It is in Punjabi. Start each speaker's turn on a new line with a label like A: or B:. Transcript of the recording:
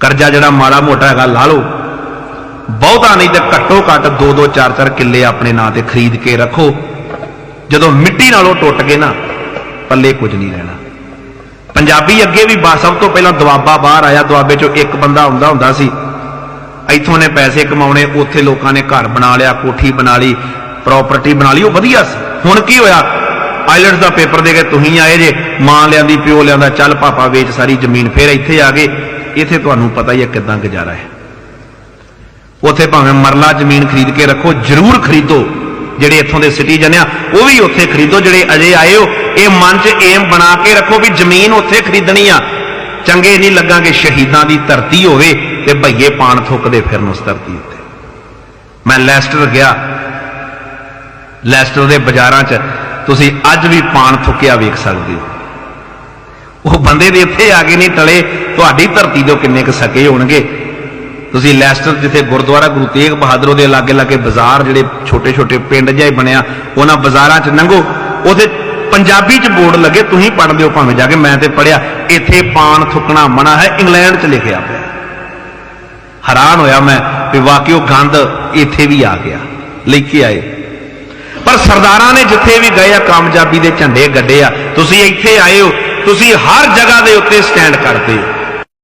A: ਕਰਜ਼ਾ ਜਿਹੜਾ ਮਾੜਾ ਮੋਟਾ ਹੈਗਾ ਲਾ ਲਓ। ਬਹੁਤਾ ਨਹੀਂ ਤੇ ਘੱਟੋ ਘੱਟ 2-2 4-4 ਕਿੱਲੇ ਆਪਣੇ ਨਾਂ ਤੇ ਖਰੀਦ ਕੇ ਰੱਖੋ। ਜਦੋਂ ਮਿੱਟੀ ਨਾਲੋਂ ਟੁੱਟ ਗਏ ਨਾ, ਪੱਲੇ ਕੁਝ ਨਹੀਂ ਰਹਿਣਾ। ਪੰਜਾਬੀ ਅੱਗੇ ਵੀ ਬਾ- ਸਭ ਤੋਂ ਪਹਿਲਾਂ ਦੁਆਬਾ ਬਾਹਰ ਆਇਆ। ਦੁਆਬੇ ਚੋਂ ਇੱਕ ਬੰਦਾ ਹੁੰਦਾ ਹੁੰਦਾ ਸੀ। ਇੱਥੋਂ ਨੇ ਪੈਸੇ ਕਮਾਉਣੇ, ਉੱਥੇ ਲੋਕਾਂ ਨੇ ਘਰ ਬਣਾ ਲਿਆ, ਕੋਠੀ ਬਣਾ ਲਈ ਪ੍ਰਾਪਰਟੀ ਬਣਾ ਲਈ। ਉਹ ਵਧੀਆ ਸੀ। ਹੁਣ ਕੀ ਹੋਇਆ? ਆਈਲੈਂਡਸ ਦਾ ਪੇਪਰ ਦੇ ਕੇ ਤੁਸੀਂ ਆਏ ਜੇ। ਮਾਂ ਲਿਆਂਦੀ, ਪਿਓ ਲਿਆਂਦਾ, ਚੱਲ ਪਾਪਾ ਵੇਚ ਸਾਰੀ ਜ਼ਮੀਨ, ਫਿਰ ਇੱਥੇ ਆ ਗਏ। ਇੱਥੇ ਤੁਹਾਨੂੰ ਪਤਾ ਹੀ ਹੈ ਕਿਦਾਂ ਗੁਜ਼ਾਰਾ ਹੈ। ਉੱਥੇ ਭਾਵੇਂ ਮਰਲਾ ਜ਼ਮੀਨ ਖਰੀਦ ਕੇ ਰੱਖੋ, ਜ਼ਰੂਰ ਖਰੀਦੋ। ਜਿਹੜੇ ਇੱਥੋਂ ਦੇ ਸਿਟੀਜ਼ਨ ਆ, ਉਹ ਵੀ ਉੱਥੇ ਖਰੀਦੋ। ਜਿਹੜੇ ਅਜੇ ਆਏ ਹੋ, ਇਹ ਮਨ 'ਚ ਏਮ ਬਣਾ ਕੇ ਰੱਖੋ ਵੀ ਜ਼ਮੀਨ ਉੱਥੇ ਖਰੀਦਣੀ ਆ। ਚੰਗੇ ਨਹੀਂ ਲੱਗਾਂਗੇ, ਸ਼ਹੀਦਾਂ ਦੀ ਧਰਤੀ ਹੋਵੇ ਤੇ ਭਈਏ ਪਾਣ ਥੁੱਕਦੇ ਫਿਰਨ ਉਸ ਧਰਤੀ ਉੱਤੇ। ਮੈਂ ਲੈਸਟਰ ਗਿਆ। ਲੈਸਟਰ ਦੇ ਬਾਜ਼ਾਰਾਂ 'ਚ ਤੁਸੀਂ ਅੱਜ ਵੀ ਪਾਣ ਥੁੱਕਿਆ ਵੇਖ ਸਕਦੇ ਹੋ। ਉਹ ਬੰਦੇ ਦੇ ਇੱਥੇ ਆ ਕੇ ਨਹੀਂ ਟਲੇ, ਤੁਹਾਡੀ ਧਰਤੀ ਤੋਂ ਕਿੰਨੇ ਕੁ ਸਕੇ ਹੋਣਗੇ? ਤੁਸੀਂ ਲੈਸਟਰ ਜਿੱਥੇ ਗੁਰਦੁਆਰਾ ਗੁਰੂ ਤੇਗ ਬਹਾਦਰ ਦੇ ਲਾਗੇ ਲਾਗੇ ਬਾਜ਼ਾਰ ਜਿਹੜੇ ਛੋਟੇ ਛੋਟੇ ਪਿੰਡ ਜਿਹਾ ਬਣਿਆ, ਉਹਨਾਂ ਬਾਜ਼ਾਰਾਂ 'ਚ ਲੰਘੋ ਉਥੇ ਪੰਜਾਬੀ 'ਚ ਬੋਰਡ ਲੱਗੇ, ਤੁਸੀਂ ਪੜ੍ਹ ਲਿਓ ਭਾਵੇਂ ਜਾ ਕੇ ਮੈਂ ਤੇ ਪੜਿਆ ਇੱਥੇ ਪਾਣ ਥੁੱਕਣਾ ਮਨਾ ਹੈ, ਇੰਗਲੈਂਡ 'ਚ ਲਿਖਿਆ ਪਿਆ। ਹੈਰਾਨ ਹੋਇਆ ਮੈਂ ਵੀ ਵਾਕਿਓ ਗੰਦ ਇੱਥੇ ਵੀ ਆ ਗਿਆ ਲੈ ਕੇ ਆਏ। ਪਰ ਸਰਦਾਰਾਂ ਨੇ ਜਿੱਥੇ ਵੀ ਗਏ ਆ, ਕਾਮਯਾਬੀ ਦੇ ਝੰਡੇ ਗੱਡੇ ਆ। ਤੁਸੀਂ ਇੱਥੇ ਆਏ ਹੋ ਤੁਸੀਂ ਹਰ ਜਗ੍ਹਾ ਦੇ ਉੱਤੇ ਸਟੈਂਡ ਕਰਦੇ ਹੋ।